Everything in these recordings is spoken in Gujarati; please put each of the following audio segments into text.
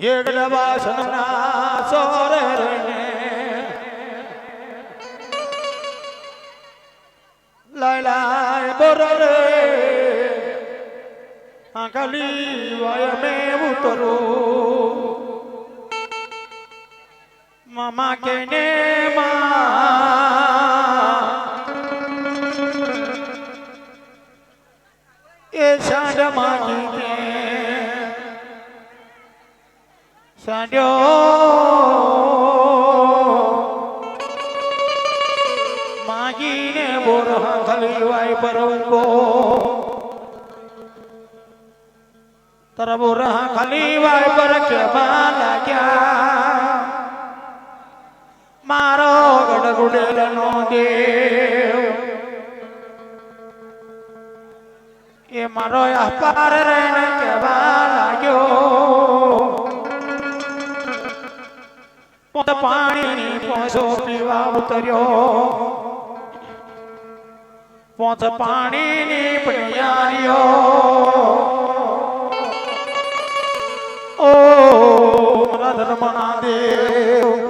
એક ડબા સના સોરે લાય બોર આંકલી વાય મે ઉતરું. મામા માગી સાંડ્યો માગીને બોર ખાલી વાય બરોબો તારા ખલીવાય ખાલી વાય પર કે લાગ્યા મારો ગડગુડેલ નો દેવ એ મારો અપાર રહીને કેવા લાગ્યો પાણીની પોસો પીવા ઉતર્યો. પોત પાણીની પડિયારીઓ ઓ રધર્મના ધર્મના દેવ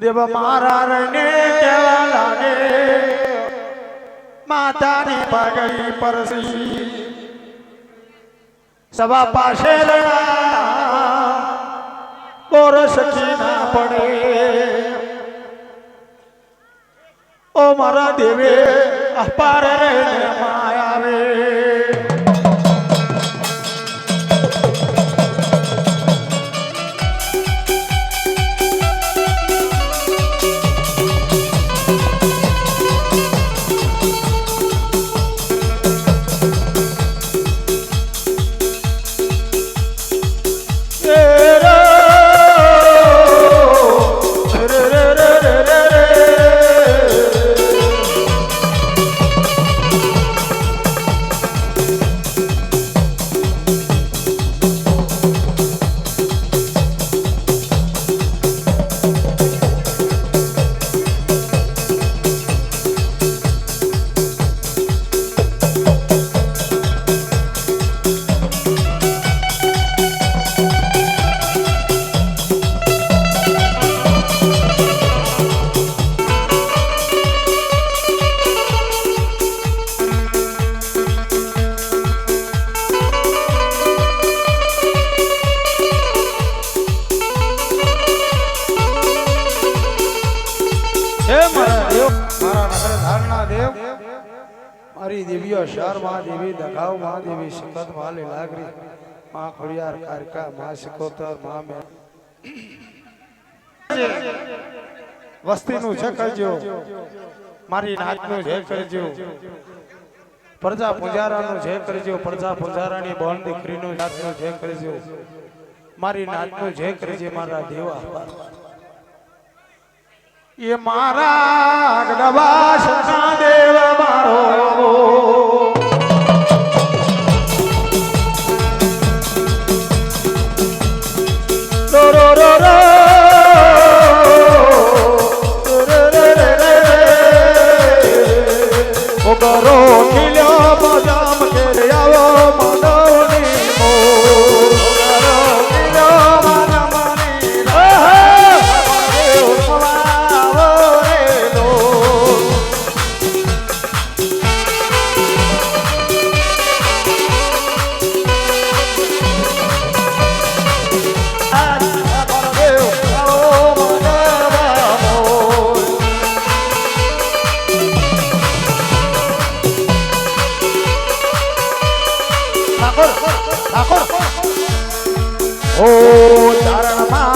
દેવ મારા રને કેવા લાગે માતાની પાઘડી પરસી. સવા પાસે બોર સખી ના પડે. ઓ મારા દેવે અપાર માયા રે મારી દેવી અષાર મહાદેવી દેવી દગાવ મહાદેવી દેવી સખત માલી લીલાગરી મા ખોડિયાર કારકા, મા સિકોતર, મા મે વસ્તીનું છે કરજો. મારી નાતનું છે કરજો. પ્રજા પૂજારાનું જે કરજો. પ્રજા પૂજારાની બોન દીકરીનું નાતનું જે કરજો. મારી નાતનું છે કરજે. મારા દેવા. એ મારા ગડવા સના દેવ મારો તારણમાં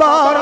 বাবার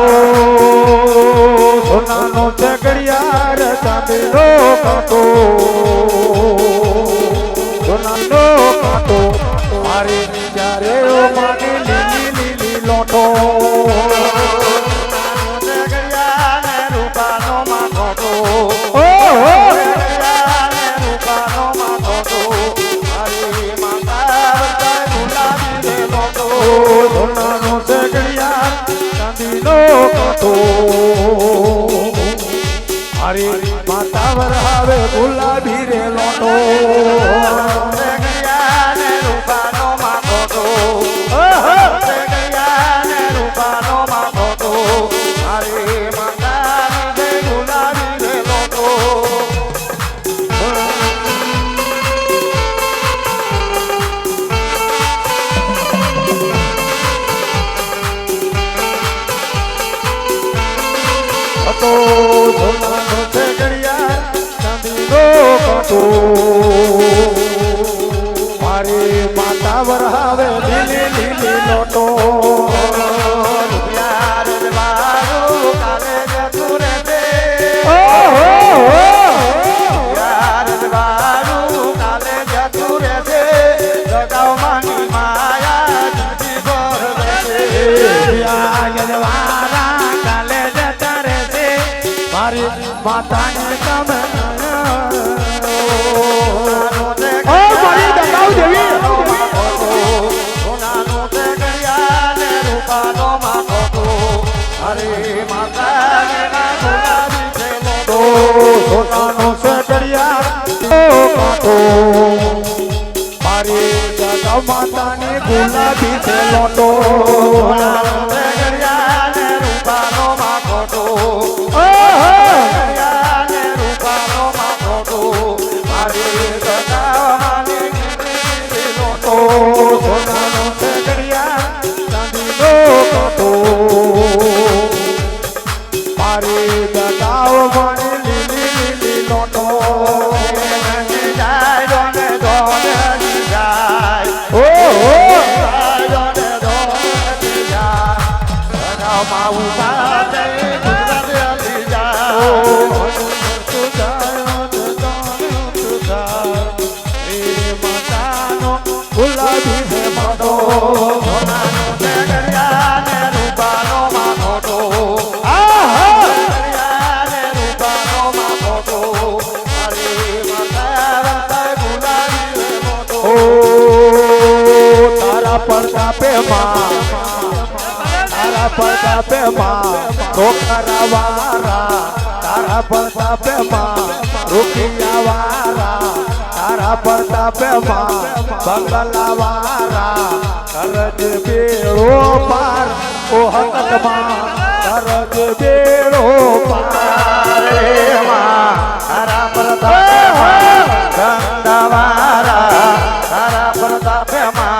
ઓ સોનાનો ઝઘડિયાર ચાંદલો કાંટો. સોનાનો કાંટો મારી જ્યારે મારી લીલી લીલી લોટો. તો અરે માતા વરાવે ગુલાબી રે લોટો. માતાને ને રૂપાનો માથો હરે માતા ને ના ગુલાબી છે માતાની ગુલાબી છે લોટો. માથો. રૂપાનો માથો મારી ઓ સોનાનો પ્રતાપે માં તારા પ્રતાપે માં ટોકરા વારા તારા પ્રતાપે માં રૂપિયા વારા તારા પ્રતાપે માં બંગલા વારા કરજ બેડો પાર ઓ હકતમાં કરજ બેડો પાર રે માં તારા પ્રતાપે રૂપિયો વારા તારા પ્રતાપે માં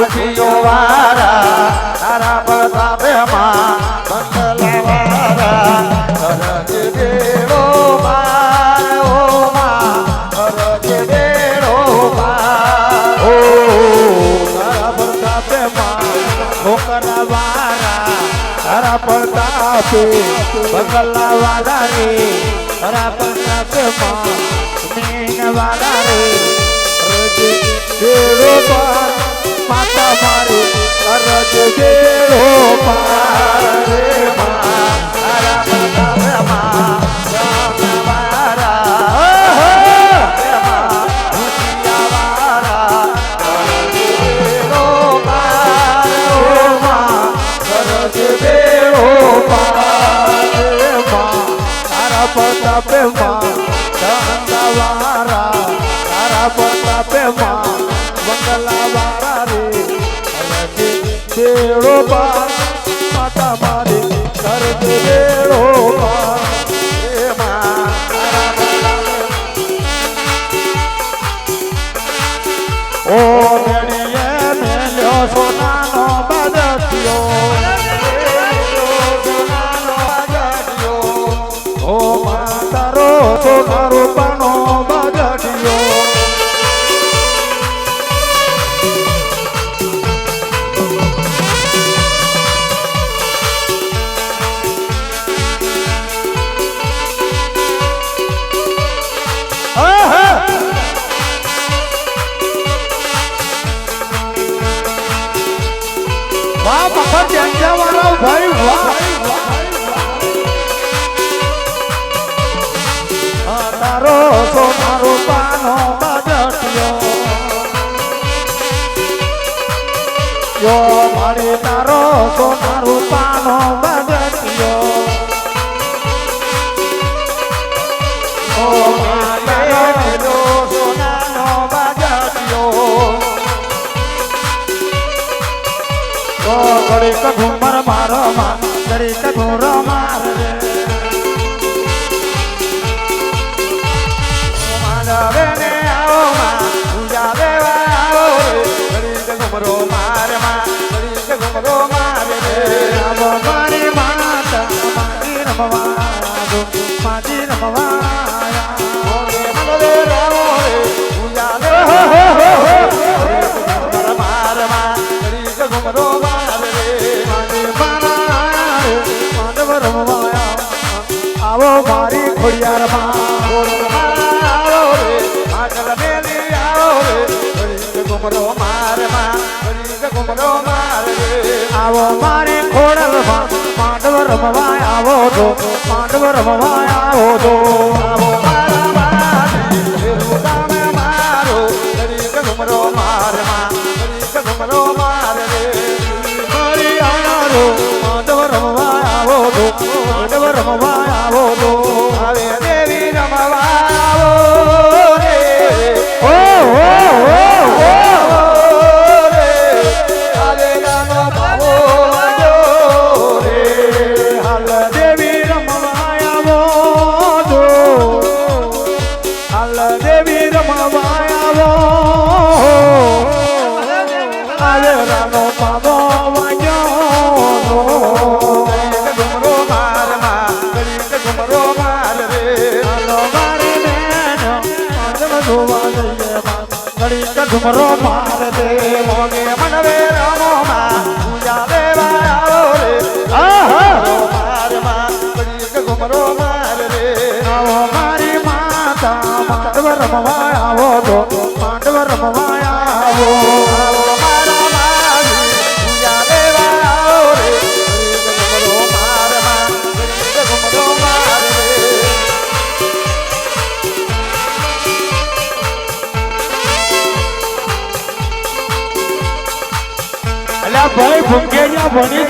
બંગલા વારા કરજ બેડો પાર ઓ માં કરજ બેડો પાર ઓ તારા પ્રતાપે માં છોકરા વારા તારા પ્રતાપે મંગલ વાળા રે તારા પ્રતાપે માં મીન વાળા રે રજ બેડો પાર માતા મારી અરજ પાર રે માં તારા પ્રતાપે બેડો પાર માતા મારી કર બેડો વાહ મફત જંજા વાળા ભાઈ વાહ. તારો સોનારો પાનો બદલ્યો યો મારી તારો સોનારો પાનો ઘડીક ઘુમર મારો માં ઘડીક ઘુરો માંડવ રમવા આવો તો પાંડવ રમવા આવો તો. આવો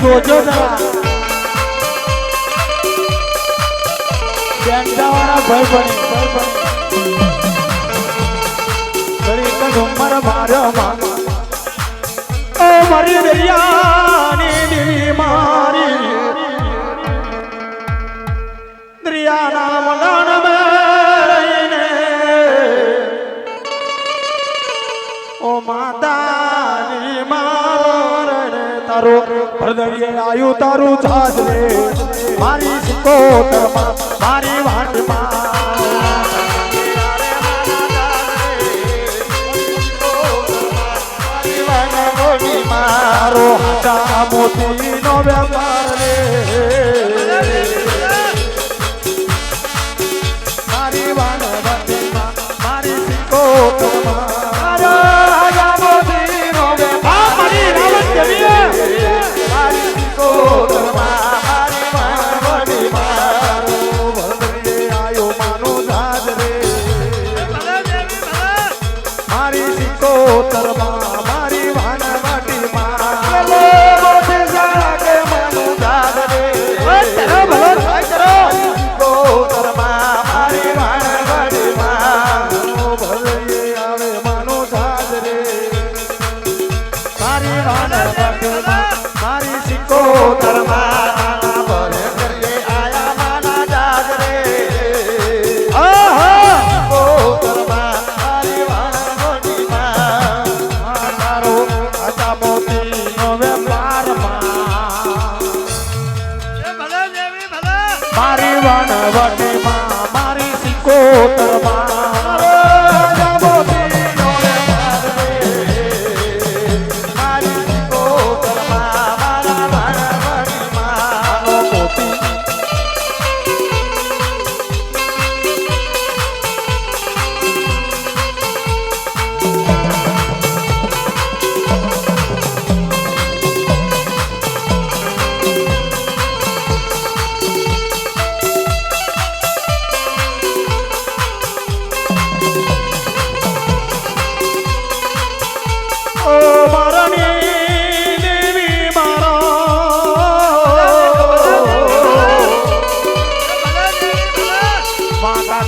જોજો જરા બેંડાવાળા ભાઈ ભણી ભાઈ ભણી ઘડી કઢુમર માર્યો માં ઓ મારી દરિયાની દેવી મારી દરિયાના મડાણ મેં રહીને ઓ માતાની માર તારો હૃદય આયુ તારું જાજ. રે મારી સિકોતરમાં મારી વાટમાં મારો હાટા મોતીનો વેપાર રે મારી વાટમાં મારી સિકોતરમાં મારી વાનવાટીમાં મારી સિકોતરમાં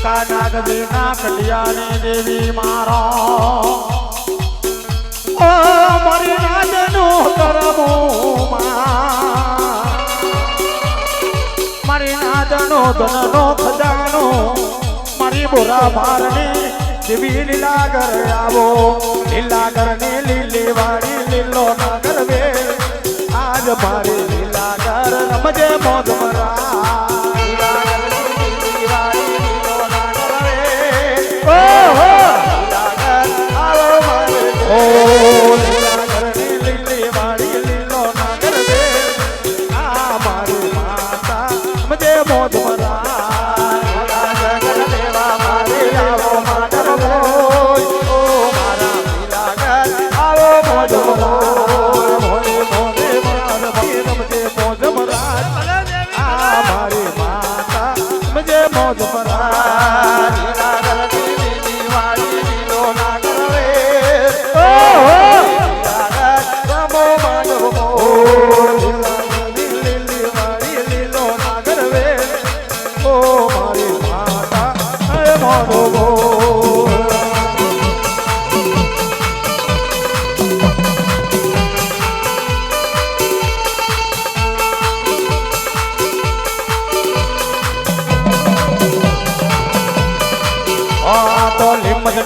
કાકા નાગદી ના કલ્યાણી દેવી મારો ઓ મારી નાદનું કરમો મારી નાદનો ધનનો ખજાનો મારી બોરા મારની દેવી લીલા ઘર આવો લીલા ઘરની લીલી વાળી લીલો નાગર વે આજ મારી લીલા ઘર રમજે મોજ મરા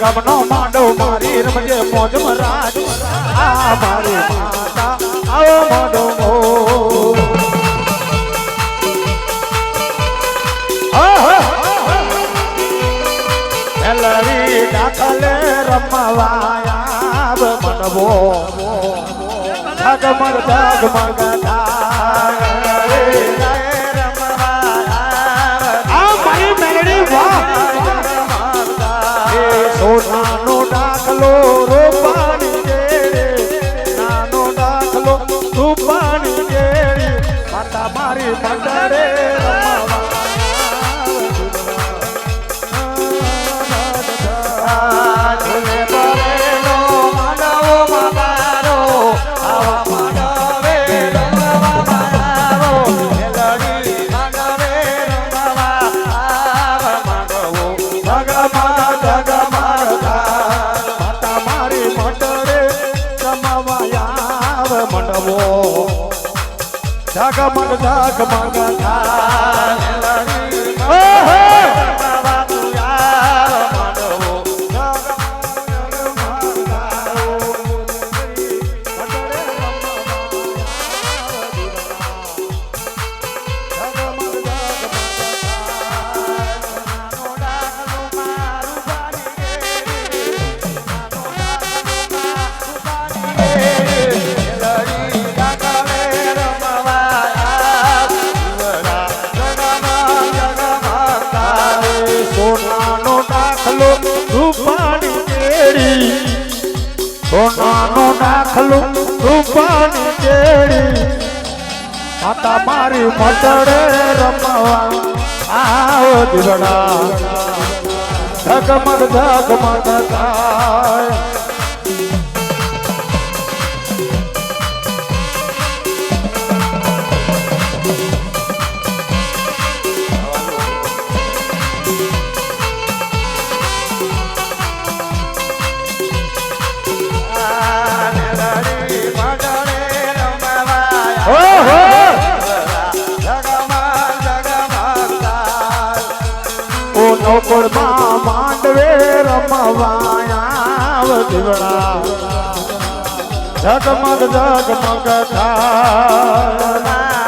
ગામનો માંડો મારી રમજે મોજ મરાજ. આ મારી માતા, આવો માંડવ મો. એલરી દાખલે રમવાયા મનવો જગમગ જગમગ થાય માતા જગમગ જગમગ થાય ઓહો! મારી મટડે રમવા. આવો દીવડા ઝગમગ ઝગમગ થાય. નોકરમાં માંડવે રમવાયા દીવડા જગમગ ઝગમગ થાય